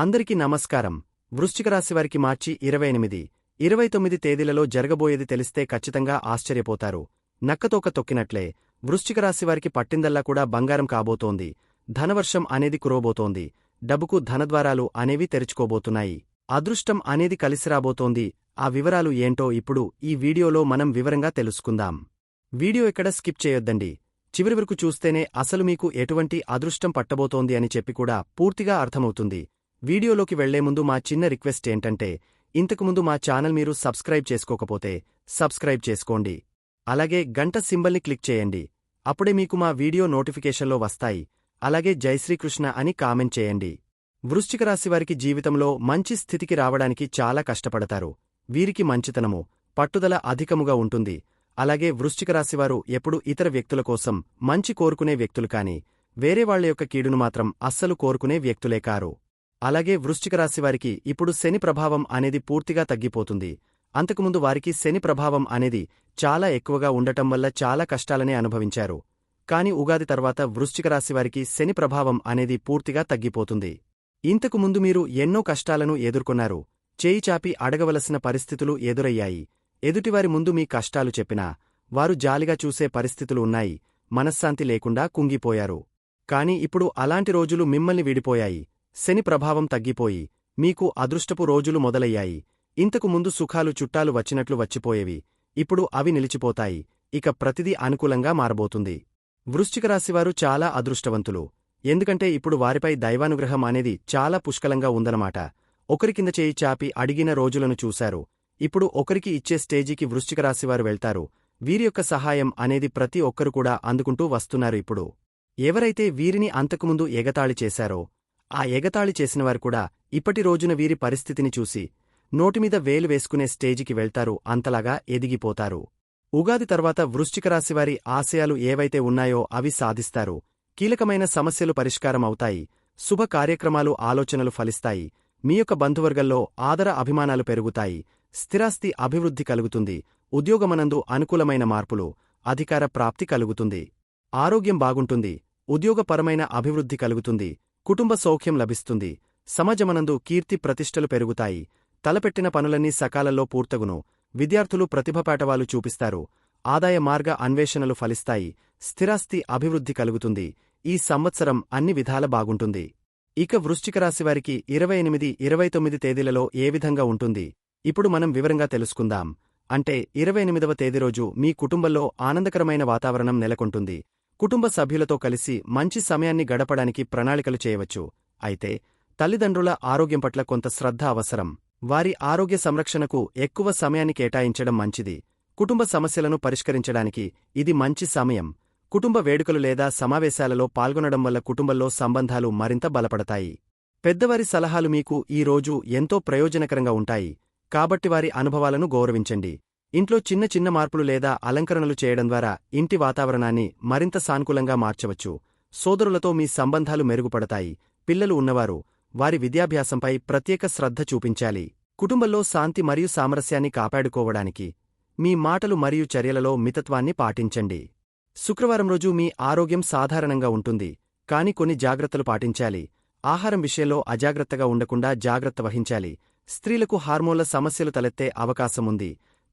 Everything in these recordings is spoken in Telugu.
అందరికీ నమస్కారం. వృశ్చిక మార్చి ఇరవై ఎనిమిది ఇరవై తొమ్మిది తేదీలలో జరగబోయేది తెలిస్తే ఖచ్చితంగా ఆశ్చర్యపోతారు. నక్కతోక తొక్కినట్లే వృశ్చిక పట్టిందల్లా కూడా బంగారం కాబోతోంది. ధనవర్షం అనేది కురవబోతోంది. డబ్బుకు ధనద్వారాలు అనేవి తెరుచుకోబోతున్నాయి. అదృష్టం అనేది కలిసిరాబోతోంది. ఆ వివరాలు ఏంటో ఇప్పుడు ఈ వీడియోలో మనం వివరంగా తెలుసుకుందాం. వీడియో ఎక్కడ స్కిప్ చేయొద్దండి. చివరి వరకు చూస్తేనే అసలు మీకు ఎటువంటి అదృష్టం పట్టబోతోంది అని చెప్పి కూడా పూర్తిగా అర్థమవుతుంది. వీడియోలోకి వెళ్ళే ముందు మా చిన్న రిక్వెస్ట్ ఏంటంటే ఇంతకుముందు మా ఛానల్ మీరు సబ్స్క్రైబ్ చేసుకోకపోతే సబ్స్క్రైబ్ చేసుకోండి. అలాగే గంట సింబల్ని క్లిక్ చేయండి. అప్పుడే మీకు మా వీడియో నోటిఫికేషన్లో వస్తాయి. అలాగే జై శ్రీకృష్ణ అని కామెంట్ చేయండి. వృశ్చిక జీవితంలో మంచి స్థితికి రావడానికి చాలా కష్టపడతారు. వీరికి మంచితనము పట్టుదల అధికముగా ఉంటుంది. అలాగే వృశ్చిక రాశివారు ఎప్పుడు ఇతర వ్యక్తుల కోసం మంచి కోరుకునే వ్యక్తులు కాని వేరేవాళ్ళ యొక్క కీడును మాత్రం అస్సలు కోరుకునే వ్యక్తులే కారు. అలాగే వృశ్చికరాశివారికి ఇప్పుడు శని ప్రభావం అనేది పూర్తిగా తగ్గిపోతుంది. అంతకుముందు వారికి శని ప్రభావం అనేది చాలా ఎక్కువగా ఉండటం వల్ల చాలా కష్టాలనే అనుభవించారు. కాని ఉగాది తర్వాత వృశ్చికరాశివారికి శని ప్రభావం అనేది పూర్తిగా తగ్గిపోతుంది. ఇంతకుముందు మీరు ఎన్నో కష్టాలను ఎదుర్కొన్నారు. చేయి చాపి అడగవలసిన పరిస్థితులు ఎదురయ్యాయి. ఎదుటివారి ముందు మీ కష్టాలు చెప్పినా వారు జాలిగా చూసే పరిస్థితులు ఉన్నాయి. మనశ్శాంతి లేకుండా కుంగిపోయారు. కాని ఇప్పుడు అలాంటి రోజులు మిమ్మల్ని విడిపోయాయి. శని ప్రభావం తగ్గిపోయి మీకు అదృష్టపు రోజులు మొదలయ్యాయి. ఇంతకు ముందు సుఖాలు చుట్టాలు వచ్చినట్లు వచ్చిపోయేవి. ఇప్పుడు అవి నిలిచిపోతాయి. ఇక ప్రతిదీ అనుకూలంగా మారబోతుంది. వృశ్చికరాశివారు చాలా అదృష్టవంతులు. ఎందుకంటే ఇప్పుడు వారిపై దైవానుగ్రహం అనేది చాలా పుష్కలంగా ఉందనమాట ఒకరి కింద చేయి చాపి అడిగిన రోజులను చూశారు. ఇప్పుడు ఒకరికి ఇచ్చే స్టేజీకి వృశ్చికరాశివారు వెళ్తారు. వీరి యొక్క సహాయం అనేది ప్రతి ఒక్కరు కూడా అందుకుంటూ వస్తున్నారు ఇప్పుడు. ఎవరైతే వీరిని అంతకుముందు ఎగతాళి చేశారో ఆ ఎగతాళి చేసినవారు కూడా ఇప్పటి రోజున వీరి పరిస్థితిని చూసి నోటిమీద వేలు వేసుకునే స్టేజికి వెళ్తారు అంతలాగా ఎదిగిపోతారు. ఉగాది తర్వాత వృశ్చికరాశివారి ఆశయాలు ఏవైతే ఉన్నాయో అవి సాధిస్తారు. కీలకమైన సమస్యలు పరిష్కారం అవుతాయి శుభ కార్యక్రమాలు ఆలోచనలు ఫలిస్తాయి. మీ యొక్క బంధువర్గంలో ఆదర అభిమానాలు పెరుగుతాయి. స్థిరాస్తి అభివృద్ధి కలుగుతుంది. ఉద్యోగమనందు అనుకూలమైన మార్పులు అధికార ప్రాప్తి కలుగుతుంది. ఆరోగ్యం బాగుంటుంది. ఉద్యోగపరమైన అభివృద్ధి కలుగుతుంది. కుటుంబ సౌఖ్యం లభిస్తుంది. సమాజమనందు కీర్తి ప్రతిష్టలు పెరుగుతాయి. తలపెట్టిన పనులన్నీ సకాలంలో పూర్తగును. విద్యార్థులు ప్రతిభపాటవాలు చూపిస్తారు. ఆదాయ మార్గ అన్వేషణలు ఫలిస్తాయి. స్థిరాస్తి అభివృద్ధి కలుగుతుంది. ఈ సంవత్సరం అన్ని విధాల బాగుంటుంది. ఇక వృశ్చిక రాశివారికి ఇరవై ఎనిమిది ఇరవై తొమ్మిది తేదీలలో ఏ విధంగా ఉంటుంది? ఇప్పుడు మనం వివరంగా తెలుసుకుందాం. అంటే ఇరవై ఎనిమిదవ తేదీ రోజు మీ కుటుంబంలో ఆనందకరమైన వాతావరణం నెలకొంటుంది. కుటుంబ సభ్యులతో కలిసి మంచి సమయాన్ని గడపడానికి ప్రణాళికలు చేయవచ్చు. అయితే తల్లిదండ్రుల ఆరోగ్యం పట్ల కొంత శ్రద్ధ అవసరం. వారి ఆరోగ్య సంరక్షణకు ఎక్కువ సమయాన్ని కేటాయించడం మంచిది. కుటుంబ సమస్యలను పరిష్కరించడానికి ఇది మంచి సమయం. కుటుంబ వేడుకలు లేదా సమావేశాలలో పాల్గొనడం వల్ల కుటుంబంలో సంబంధాలు మరింత బలపడతాయి. పెద్దవారి సలహాలు మీకు ఈ రోజు ఎంతో ప్రయోజనకరంగా ఉంటాయి. కాబట్టి వారి అనుభవాలను గౌరవించండి. ఇంట్లో చిన్న చిన్న మార్పులు లేదా అలంకరణలు చేయడం ద్వారా ఇంటి వాతావరణాన్ని మరింత సానుకూలంగా మార్చవచ్చు. సోదరులతో మీ సంబంధాలు మెరుగుపడతాయి. పిల్లలు ఉన్నవారు వారి విద్యాభ్యాసంపై ప్రత్యేక శ్రద్ధ చూపించాలి. కుటుంబంలో శాంతి మరియు సామరస్యాన్ని కాపాడుకోవడానికి మీ మాటలు మరియు చర్యలలో మితత్వాన్ని పాటించండి. శుక్రవారం రోజు మీ ఆరోగ్యం సాధారణంగా ఉంటుంది. కాని కొన్ని జాగ్రత్తలు పాటించాలి. ఆహారం విషయంలో అజాగ్రత్తగా ఉండకుండా జాగ్రత్త వహించాలి. స్త్రీలకు హార్మోన్ల సమస్యలు తలెత్తే అవకాశముంది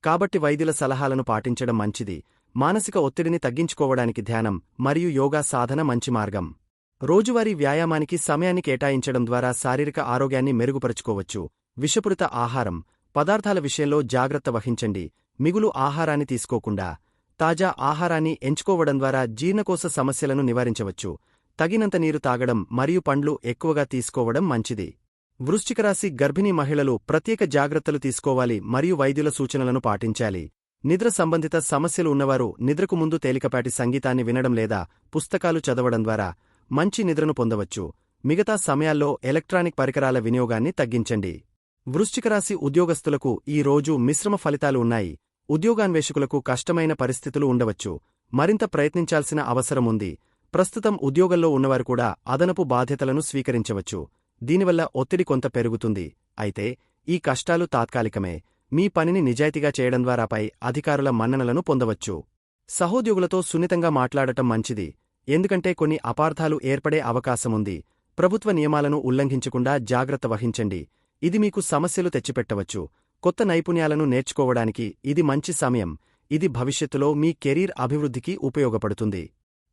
కాబట్టి వైద్యుల సలహాలను పాటించడం మంచిది. మానసిక ఒత్తిడిని తగ్గించుకోవడానికి ధ్యానం మరియు యోగా సాధన మంచి మార్గం. రోజువారీ వ్యాయామానికి సమయాన్ని కేటాయించడం ద్వారా శారీరక ఆరోగ్యాన్ని మెరుగుపరుచుకోవచ్చు. విషపూరిత ఆహారం పదార్థాల విషయంలో జాగ్రత్త వహించండి. మిగులు ఆహారాన్ని తీసుకోకుండా తాజా ఆహారాన్ని ఎంచుకోవడం ద్వారా జీర్ణకోశ సమస్యలను నివారించవచ్చు. తగినంత నీరు తాగడం మరియు పండ్లు ఎక్కువగా తీసుకోవడం మంచిది. వృశ్చికరాశి గర్భిణీ మహిళలు ప్రత్యేక జాగ్రత్తలు తీసుకోవాలి మరియు వైద్యుల సూచనలను పాటించాలి. నిద్ర సంబంధిత సమస్యలు ఉన్నవారు నిద్రకు ముందు తేలికపాటి సంగీతాన్ని వినడం లేదా పుస్తకాలు చదవడం ద్వారా మంచి నిద్రను పొందవచ్చు. మిగతా సమయాల్లో ఎలక్ట్రానిక్ పరికరాల వినియోగాన్ని తగ్గించండి. వృశ్చికరాశి ఉద్యోగస్తులకు ఈ రోజు మిశ్రమ ఫలితాలు ఉన్నాయి. ఉద్యోగాన్వేషకులకు కష్టమైన పరిస్థితులు ఉండవచ్చు. మరింత ప్రయత్నించాల్సిన అవసరముంది ప్రస్తుతం ఉద్యోగంలో ఉన్నవారు కూడా అదనపు బాధ్యతలను స్వీకరించవచ్చు. దీనివల్ల ఒత్తిడి కొంత పెరుగుతుంది. అయితే ఈ కష్టాలు తాత్కాలికమే. మీ పనిని నిజాయితీగా చేయడం ద్వారాపై అధికారుల మన్ననలను పొందవచ్చు. సహోద్యోగులతో సున్నితంగా మాట్లాడటం మంచిది. ఎందుకంటే కొన్ని అపార్థాలు ఏర్పడే అవకాశముంది. ప్రభుత్వ నియమాలను ఉల్లంఘించకుండా జాగ్రత్త వహించండి. ఇది మీకు సమస్యలు తెచ్చిపెట్టవచ్చు. కొత్త నైపుణ్యాలను నేర్చుకోవడానికి ఇది మంచి సమయం. ఇది భవిష్యత్తులో మీ కెరీర్ అభివృద్ధికి ఉపయోగపడుతుంది.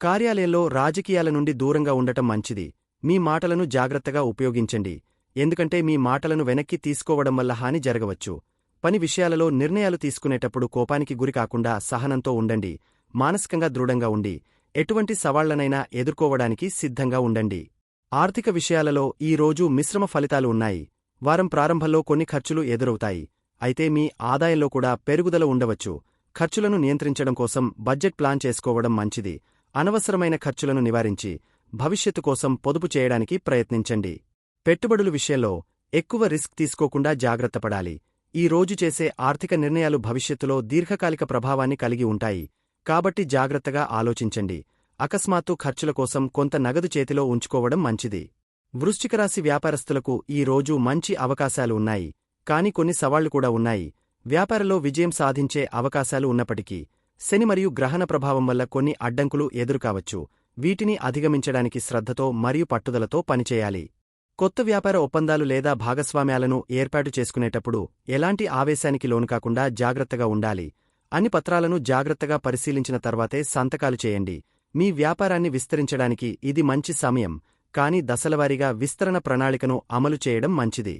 కార్యాలయంలో రాజకీయాల నుండి దూరంగా ఉండటం మంచిది. మీ మాటలను జాగ్రత్తగా ఉపయోగించండి. ఎందుకంటే మీ మాటలను వెనక్కి తీసుకోవడం వల్ల హాని జరగవచ్చు. పని విషయాలలో నిర్ణయాలు తీసుకునేటప్పుడు కోపానికి గురికాకుండా సహనంతో ఉండండి. మానసికంగా దృఢంగా ఉండి ఎటువంటి సవాళ్ళనైనా ఎదుర్కోవడానికి సిద్ధంగా ఉండండి. ఆర్థిక విషయాలలో ఈ రోజు మిశ్రమ ఫలితాలు ఉన్నాయి. వారం ప్రారంభంలో కొన్ని ఖర్చులు ఎదురవుతాయి. అయితే మీ ఆదాయంలో కూడా పెరుగుదల ఉండవచ్చు. ఖర్చులను నియంత్రించడం కోసం బడ్జెట్ ప్లాన్ చేసుకోవడం మంచిది. అనవసరమైన ఖర్చులను నివారించి భవిష్యత్తు కోసం పొదుపు చేయడానికి ప్రయత్నించండి. పెట్టుబడుల విషయంలో ఎక్కువ రిస్క్ తీసుకోకుండా జాగ్రత్తపడాలి ఈ రోజు చేసే ఆర్థిక నిర్ణయాలు భవిష్యత్తులో దీర్ఘకాలిక ప్రభావాన్ని కలిగి ఉంటాయి. కాబట్టి జాగ్రత్తగా ఆలోచించండి. అకస్మాత్తు ఖర్చుల కోసం కొంత నగదు చేతిలో ఉంచుకోవడం మంచిది. వృశ్చికరాశి వ్యాపారస్తులకు ఈ రోజు మంచి అవకాశాలు ఉన్నాయి. కాని కొన్ని సవాళ్ళు కూడా ఉన్నాయి. వ్యాపారంలో విజయం సాధించే అవకాశాలు ఉన్నప్పటికీ శని మరియు గ్రహణ ప్రభావం వల్ల కొన్ని అడ్డంకులు ఎదురుకావచ్చు. వీటిని అధిగమించడానికి శ్రద్ధతో మరియు పట్టుదలతో పనిచేయాలి. కొత్త వ్యాపార ఒప్పందాలు లేదా భాగస్వామ్యాలను ఏర్పాటు చేసుకునేటప్పుడు ఎలాంటి ఆవేశానికి లోనుకాకుండా జాగ్రత్తగా ఉండాలి. అన్ని పత్రాలను జాగ్రత్తగా పరిశీలించిన తర్వాతే సంతకాలు చేయండి. మీ వ్యాపారాన్ని విస్తరించడానికి ఇది మంచి సమయం కానీ దశలవారీగా విస్తరణ ప్రణాళికను అమలు చేయడం మంచిది.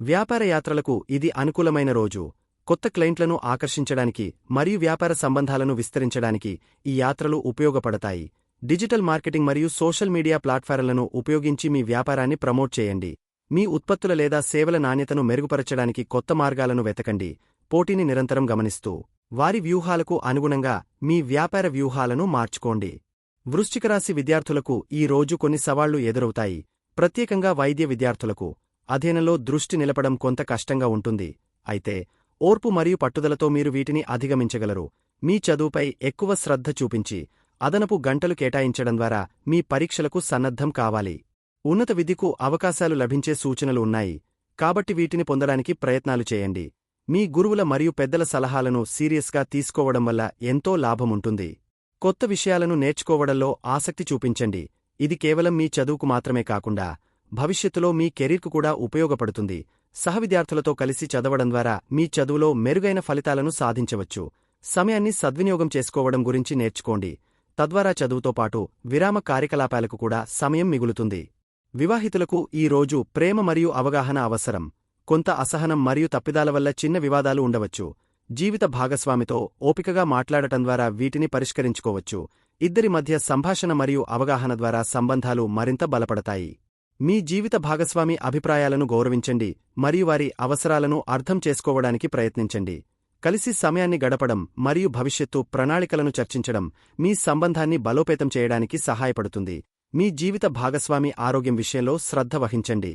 వ్యాపార యాత్రలకు ఇది అనుకూలమైన రోజు. కొత్త క్లయింట్లను ఆకర్షించడానికి మరియు వ్యాపార సంబంధాలను విస్తరించడానికి ఈ యాత్రలు ఉపయోగపడతాయి. డిజిటల్ మార్కెటింగ్ మరియు సోషల్ మీడియా ప్లాట్ఫారంలను ఉపయోగించి మీ వ్యాపారాన్ని ప్రమోట్ చేయండి. మీ ఉత్పత్తుల లేదా సేవల నాణ్యతను మెరుగుపరచడానికి కొత్త మార్గాలను వెతకండి. పోటీని నిరంతరం గమనిస్తూ వారి వ్యూహాలకు అనుగుణంగా మీ వ్యాపార వ్యూహాలను మార్చుకోండి. వృశ్చికరాశి విద్యార్థులకు ఈ రోజు కొన్ని సవాళ్ళు ఎదురవుతాయి. ప్రత్యేకంగా వైద్య విద్యార్థులకు అధ్యయనంలో దృష్టి నిలపడం కొంత కష్టంగా ఉంటుంది. అయితే ఓర్పు మరియు పట్టుదలతో మీరు వీటిని అధిగమించగలరు. మీ చదువుపై ఎక్కువ శ్రద్ధ చూపించి అదనపు గంటలు కేటాయించడం ద్వారా మీ పరీక్షలకు సన్నద్ధం కావాలి. ఉన్నత విద్యకు అవకాశాలు లభించే సూచనలు ఉన్నాయి. కాబట్టి వీటిని పొందడానికి ప్రయత్నాలు చేయండి. మీ గురువుల మరియు పెద్దల సలహాలను సీరియస్గా తీసుకోవడం వల్ల ఎంతో లాభముంటుంది కొత్త విషయాలను నేర్చుకోవడంలో ఆసక్తి చూపించండి. ఇది కేవలం మీ చదువుకు మాత్రమే కాకుండా భవిష్యత్తులో మీ కెరీర్కు కూడా ఉపయోగపడుతుంది. సహవిద్యార్థులతో కలిసి చదవడం ద్వారా మీ చదువులో మెరుగైన ఫలితాలను సాధించవచ్చు. సమయాన్ని సద్వినియోగం చేసుకోవడం గురించి నేర్చుకోండి. తద్వారా చదువుతో పాటు విరామ కార్యకలాపాలకు కూడా సమయం మిగులుతుంది. వివాహితులకు ఈ రోజు ప్రేమ మరియు అవగాహన అవసరం. కొంత అసహనం మరియు తప్పిదాల వల్ల చిన్న వివాదాలు ఉండవచ్చు. జీవిత భాగస్వామితో ఓపికగా మాట్లాడటం ద్వారా వీటిని పరిష్కరించుకోవచ్చు. ఇద్దరి మధ్య సంభాషణ మరియు అవగాహన ద్వారా సంబంధాలు మరింత బలపడతాయి. మీ జీవిత భాగస్వామి అభిప్రాయాలను గౌరవించండి మరియు వారి అవసరాలను అర్థం చేసుకోవడానికి ప్రయత్నించండి. కలిసి సమయాన్ని గడపడం మరియు భవిష్యత్తు ప్రణాళికలను చర్చించడం మీ సంబంధాన్ని బలోపేతం చేయడానికి సహాయపడుతుంది. మీ జీవిత భాగస్వామి ఆరోగ్యం విషయంలో శ్రద్ధ వహించండి.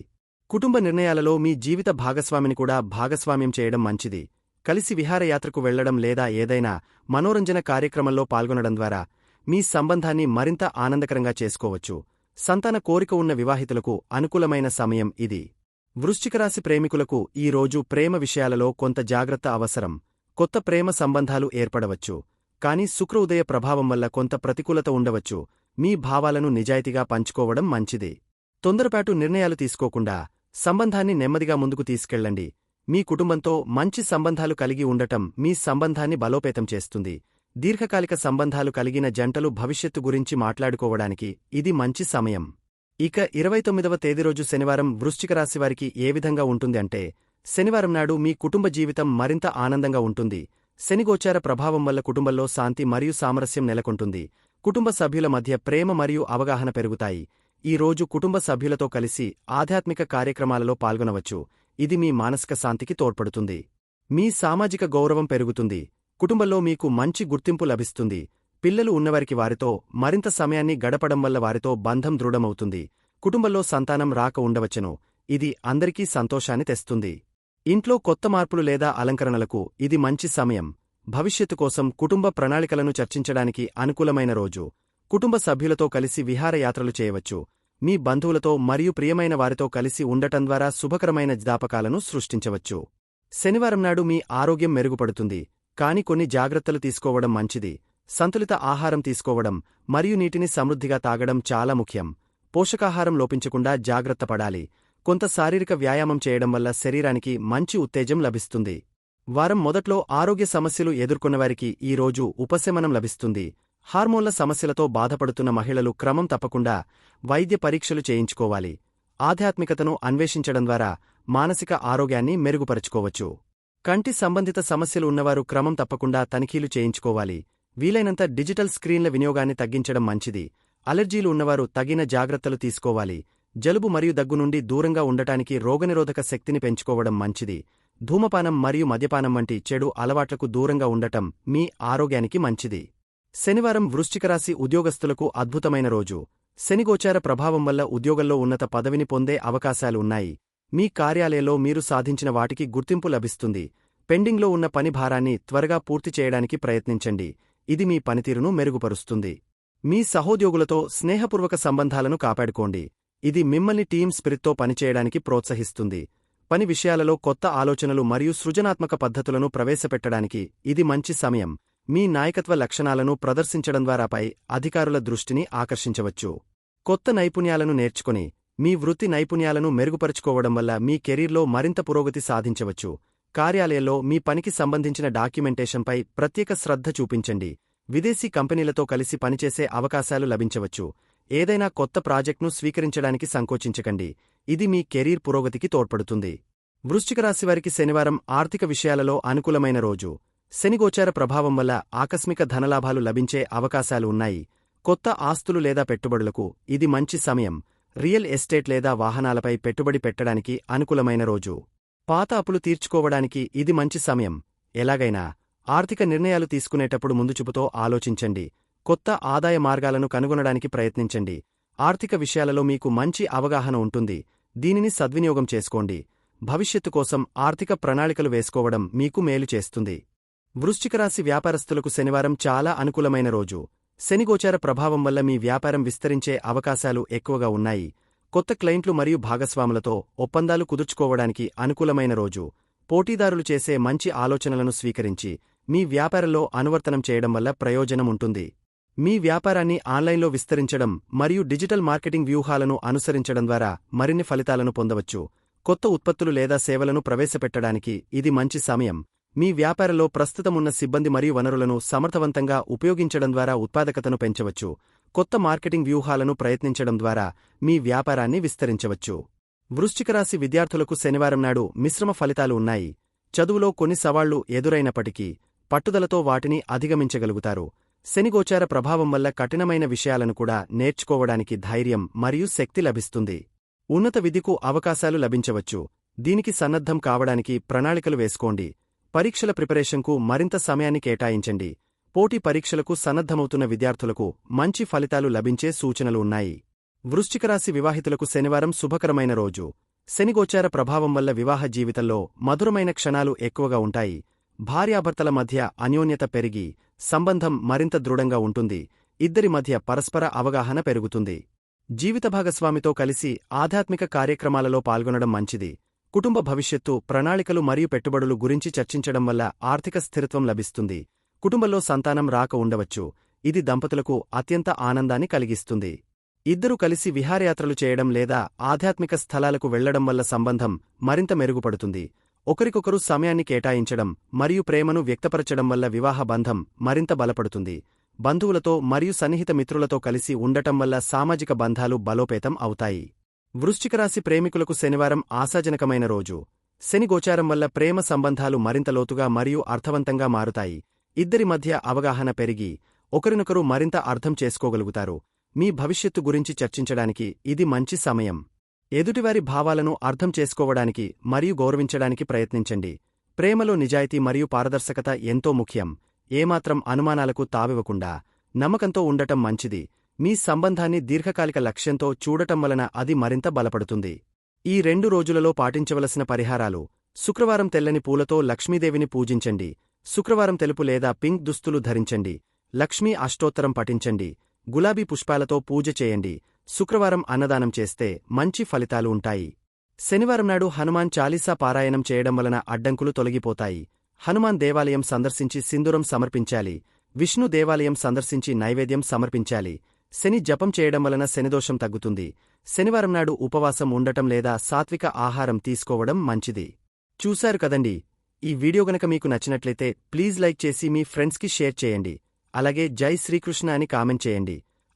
కుటుంబ నిర్ణయాలలో మీ జీవిత భాగస్వామిని కూడా భాగస్వామ్యం చేయడం మంచిది. కలిసి విహారయాత్రకు వెళ్ళడం లేదా ఏదైనా మనోరంజన కార్యక్రమంలో పాల్గొనడం ద్వారా మీ సంబంధాన్ని మరింత ఆనందకరంగా చేసుకోవచ్చు. సంతాన కోరిక ఉన్న వివాహితులకు అనుకూలమైన సమయం ఇది. వృశ్చికరాశి ప్రేమికులకు ఈ రోజు ప్రేమ విషయాలలో కొంత జాగ్రత్త అవసరం. కొత్త ప్రేమ సంబంధాలు ఏర్పడవచ్చు కాని శుక్ర ఉదయ ప్రభావం వల్ల కొంత ప్రతికూలత ఉండవచ్చు మీ భావాలను నిజాయితీగా పంచుకోవడం మంచిది. తొందరపాటు నిర్ణయాలు తీసుకోకుండా సంబంధాన్ని నెమ్మదిగా ముందుకు తీసుకెళ్ళండి మీ కుటుంబంతో మంచి సంబంధాలు కలిగి ఉండటం మీ సంబంధాన్ని బలోపేతం చేస్తుంది. దీర్ఘకాలిక సంబంధాలు కలిగిన జంటలు భవిష్యత్తు గురించి మాట్లాడుకోవడానికి ఇది మంచి సమయం. ఇక ఇరవై తొమ్మిదవ తేదీ రోజు శనివారం వృశ్చిక రాశివారికి ఏ విధంగా ఉంటుంది అంటే శనివారం నాడు మీ కుటుంబ జీవితం మరింత ఆనందంగా ఉంటుంది. శనిగోచార ప్రభావం వల్ల కుటుంబంలో శాంతి మరియు సామరస్యం నెలకొంటుంది. కుటుంబ సభ్యుల మధ్య ప్రేమ మరియు అవగాహన పెరుగుతాయి. ఈ రోజు కుటుంబ సభ్యులతో కలిసి ఆధ్యాత్మిక కార్యక్రమాలలో పాల్గొనవచ్చు. ఇది మీ మానసిక శాంతికి తోడ్పడుతుంది. మీ సామాజిక గౌరవం పెరుగుతుంది. కుటుంబంలో మీకు మంచి గుర్తింపు లభిస్తుంది. పిల్లలు ఉన్నవారికి వారితో మరింత సమయాన్ని గడపడం వల్ల వారితో బంధం దృఢమవుతుంది. కుటుంబంలో సంతానం రాక ఉండవచ్చును. ఇది అందరికీ సంతోషాన్ని తెస్తుంది. ఇంట్లో కొత్త మార్పులు లేదా అలంకరణలకు ఇది మంచి సమయం. భవిష్యత్తు కోసం కుటుంబ ప్రణాళికలను చర్చించడానికి అనుకూలమైన రోజు. కుటుంబ సభ్యులతో కలిసి విహారయాత్రలు చేయవచ్చు. మీ బంధువులతో మరియు ప్రియమైన వారితో కలిసి ఉండటం ద్వారా శుభకరమైన జ్ఞాపకాలను సృష్టించవచ్చు. శనివారం నాడు మీ ఆరోగ్యం మెరుగుపడుతుంది. కాని కొన్ని జాగ్రత్తలు తీసుకోవడం మంచిది. సంతులిత ఆహారం తీసుకోవడం మరియు నీటిని సమృద్ధిగా తాగడం చాలా ముఖ్యం. పోషకాహారం లోపించకుండా జాగ్రత్త పడాలి. కొంత శారీరక వ్యాయామం చేయడం వల్ల శరీరానికి మంచి ఉత్తేజం లభిస్తుంది. వారం మొదట్లో ఆరోగ్య సమస్యలు ఎదుర్కొన్నవారికి ఈ రోజు ఉపశమనం లభిస్తుంది. హార్మోన్ల సమస్యలతో బాధపడుతున్న మహిళలు క్రమం తప్పకుండా వైద్య పరీక్షలు చేయించుకోవాలి. ఆధ్యాత్మికతను అన్వేషించడం ద్వారా మానసిక ఆరోగ్యాన్ని మెరుగుపరుచుకోవచ్చు. కంటి సంబంధిత సమస్యలు ఉన్నవారు క్రమం తప్పకుండా తనిఖీలు చేయించుకోవాలి. వీలైనంత డిజిటల్ స్క్రీన్ల వినియోగాన్ని తగ్గించడం మంచిది. అలర్జీలు ఉన్నవారు తగిన జాగ్రత్తలు తీసుకోవాలి. జలుబు మరియు దగ్గు నుండి దూరంగా ఉండటానికి రోగనిరోధక శక్తిని పెంచుకోవడం మంచిది. ధూమపానం మరియు మద్యపానం వంటి చెడు అలవాట్లకు దూరంగా ఉండటం మీ ఆరోగ్యానికి మంచిది. శనివారం వృశ్చికరాశి ఉద్యోగస్తులకు అద్భుతమైన రోజు. శనిగోచార ప్రభావం వల్ల ఉద్యోగంలో ఉన్నత పదవిని పొందే అవకాశాలు ఉన్నాయి మీ కార్యాలయంలో మీరు సాధించిన వాటికి గుర్తింపు లభిస్తుంది. పెండింగ్లో ఉన్న పని భారాన్ని త్వరగా పూర్తి చేయడానికి ప్రయత్నించండి. ఇది మీ పనితీరును మెరుగుపరుస్తుంది. మీ సహోద్యోగులతో స్నేహపూర్వక సంబంధాలను కాపాడుకోండి. ఇది మిమ్మల్ని టీమ్ స్పిరిట్తో పనిచేయడానికి ప్రోత్సహిస్తుంది. పని విషయాలలో కొత్త ఆలోచనలు మరియు సృజనాత్మక పద్ధతులను ప్రవేశపెట్టడానికి ఇది మంచి సమయం. మీ నాయకత్వ లక్షణాలను ప్రదర్శించడం ద్వారాపై అధికారుల దృష్టిని ఆకర్షించవచ్చు. కొత్త నైపుణ్యాలను నేర్చుకుని మీ వృత్తి నైపుణ్యాలను మెరుగుపరుచుకోవడం వల్ల మీ కెరీర్లో మరింత పురోగతి సాధించవచ్చు. కార్యాలయంలో మీ పనికి సంబంధించిన డాక్యుమెంటేషన్పై ప్రత్యేక శ్రద్ధ చూపించండి. విదేశీ కంపెనీలతో కలిసి పనిచేసే అవకాశాలు లభించవచ్చు. ఏదైనా కొత్త ప్రాజెక్ట్ను స్వీకరించడానికి సంకోచించకండి. ఇది మీ కెరీర్ పురోగతికి తోడ్పడుతుంది. వృశ్చికరాశివారికి శనివారం ఆర్థిక విషయాలలో అనుకూలమైన రోజు. శనిగోచార ప్రభావం వల్ల ఆకస్మిక ధనలాభాలు లభించే అవకాశాలు ఉన్నాయి. కొత్త ఆస్తులు లేదా పెట్టుబడులకు ఇది మంచి సమయం. రియల్ ఎస్టేట్ లేదా వాహనాలపై పెట్టుబడి పెట్టడానికి అనుకూలమైన రోజు. పాత అప్పులు తీర్చుకోవడానికి ఇది మంచి సమయం. ఎలాగైనా ఆర్థిక నిర్ణయాలు తీసుకునేటప్పుడు ముందుచూపుతో ఆలోచించండి. కొత్త ఆదాయ మార్గాలను కనుగొనడానికి ప్రయత్నించండి. ఆర్థిక విషయాలలో మీకు మంచి అవగాహన ఉంటుంది. దీనిని సద్వినియోగం చేసుకోండి. భవిష్యత్తు కోసం ఆర్థిక ప్రణాళికలు వేసుకోవడం మీకు మేలు చేస్తుంది. వృశ్చికరాశి వ్యాపారస్తులకు శనివారం చాలా అనుకూలమైన రోజు. శనిగోచార ప్రభావం వల్ల మీ వ్యాపారం విస్తరించే అవకాశాలు ఎక్కువగా ఉన్నాయి. కొత్త క్లయింట్లు మరియు భాగస్వాములతో ఒప్పందాలు కుదుర్చుకోవడానికి అనుకూలమైన రోజు. పోటీదారులు చేసే మంచి ఆలోచనలను స్వీకరించి మీ వ్యాపారంలో అనువర్తనం చేయడం వల్ల ప్రయోజనం ఉంటుంది. మీ వ్యాపారాన్ని ఆన్లైన్లో విస్తరించడం మరియు డిజిటల్ మార్కెటింగ్ వ్యూహాలను అనుసరించడం ద్వారా మరిన్ని ఫలితాలను పొందవచ్చు. కొత్త ఉత్పత్తులు లేదా సేవలను ప్రవేశపెట్టడానికి ఇది మంచి సమయం. మీ వ్యాపారంలో ప్రస్తుతమున్న సిబ్బంది మరియు వనరులను సమర్థవంతంగా ఉపయోగించడం ద్వారా ఉత్పాదకతను పెంచవచ్చు. కొత్త మార్కెటింగ్ వ్యూహాలను ప్రయత్నించడం ద్వారా మీ వ్యాపారాన్ని విస్తరించవచ్చు. వృశ్చికరాశి విద్యార్థులకు శనివారం నాడు మిశ్రమ ఫలితాలు ఉన్నాయి. చదువులో కొన్ని సవాళ్ళు ఎదురైనప్పటికీ పట్టుదలతో వాటిని అధిగమించగలుగుతారు. శనిగోచార ప్రభావం వల్ల కఠినమైన విషయాలను కూడా నేర్చుకోవడానికి ధైర్యం మరియు శక్తి లభిస్తుంది. ఉన్నత విధికు అవకాశాలు లభించవచ్చు. దీనికి సన్నద్ధం కావడానికి ప్రణాళికలు వేసుకోండి. పరీక్షల ప్రిపరేషన్కు మరింత సమయాన్ని కేటాయించండి. పోటీ పరీక్షలకు సన్నద్ధమవుతున్న విద్యార్థులకు మంచి ఫలితాలు లభించే సూచనలు ఉన్నాయి. వృశ్చికరాశి వివాహితులకు శనివారం శుభకరమైన రోజు. శనిగోచార ప్రభావం వల్ల వివాహ జీవితంలో మధురమైన క్షణాలు ఎక్కువగా ఉంటాయి. భార్యాభర్తల మధ్య అన్యోన్యత పెరిగి సంబంధం మరింత దృఢంగా ఉంటుంది. ఇద్దరి మధ్య పరస్పర అవగాహన పెరుగుతుంది. జీవిత భాగస్వామితో కలిసి ఆధ్యాత్మిక కార్యక్రమాలలో పాల్గొనడం మంచిది. కుటుంబ భవిష్యత్తు ప్రణాళికలు మరియు పెట్టుబడులు గురించి చర్చించడం వల్ల ఆర్థిక స్థిరత్వం లభిస్తుంది. కుటుంబంలో సంతానం రాక ఉండవచ్చు. ఇది దంపతులకు అత్యంత ఆనందాన్ని కలిగిస్తుంది. ఇద్దరు కలిసి విహారయాత్రలు చేయడం లేదా ఆధ్యాత్మిక స్థలాలకు వెళ్ళడం వల్ల సంబంధం మరింత మెరుగుపడుతుంది. ఒకరికొకరు సమయాన్ని కేటాయించడం మరియు ప్రేమను వ్యక్తపరచడం వల్ల వివాహ బంధం మరింత బలపడుతుంది. బంధువులతో మరియు సన్నిహిత మిత్రులతో కలిసి ఉండటం వల్ల సామాజిక బంధాలు బలోపేతం అవుతాయి. వృశ్చికరాశి ప్రేమికులకు శనివారం ఆశాజనకమైన రోజు. శని గోచారం వల్ల ప్రేమ సంబంధాలు మరింత లోతుగా మరియు అర్థవంతంగా మారుతాయి. ఇద్దరి మధ్య అవగాహన పెరిగి ఒకరినొకరు మరింత అర్థం చేసుకోగలుగుతారు. మీ భవిష్యత్తు గురించి చర్చించడానికి ఇది మంచి సమయం. ఎదుటివారి భావాలను అర్థం చేసుకోవడానికి మరియు గౌరవించడానికి ప్రయత్నించండి. ప్రేమలో నిజాయితీ మరియు పారదర్శకత ఎంతో ముఖ్యం. ఏమాత్రం అనుమానాలకు తావివ్వకుండా నమ్మకంతో ఉండటం మంచిది. మీ సంబంధాన్ని దీర్ఘకాలిక లక్ష్యంతో చూడటం వలన అది మరింత బలపడుతుంది. ఈ రెండు రోజులలో పాటించవలసిన పరిహారాలు శుక్రవారం తెల్లని పూలతో లక్ష్మీదేవిని పూజించండి. శుక్రవారం తెలుపు లేదా పింక్ దుస్తులు ధరించండి. లక్ష్మీ అష్టోత్తరం పఠించండి. గులాబీ పుష్పాలతో పూజ చేయండి. శుక్రవారం అన్నదానం చేస్తే మంచి ఫలితాలు ఉంటాయి. శనివారం నాడు హనుమాన్ చాలీసా పారాయణం చేయడం వలన అడ్డంకులు తొలగిపోతాయి. హనుమాన్ దేవాలయం సందర్శించి సింధూరం సమర్పించాలి. విష్ణు దేవాలయం సందర్శించి నైవేద్యం సమర్పించాలి. శని జపం చేయడం వలన శనిదోషం తగ్గుతుంది. శనివారం నాడు ఉపవాసం ఉండటం లేదా సాత్విక ఆహారం తీసుకోవడం మంచిది. చూశారు కదండి? ఈ వీడియో గనక మీకు నచ్చినట్లయితే ప్లీజ్ లైక్ చేసి మీ ఫ్రెండ్స్కి షేర్ చేయండి. అలాగే జై శ్రీకృష్ణ అని కామెంట్ చేయండి.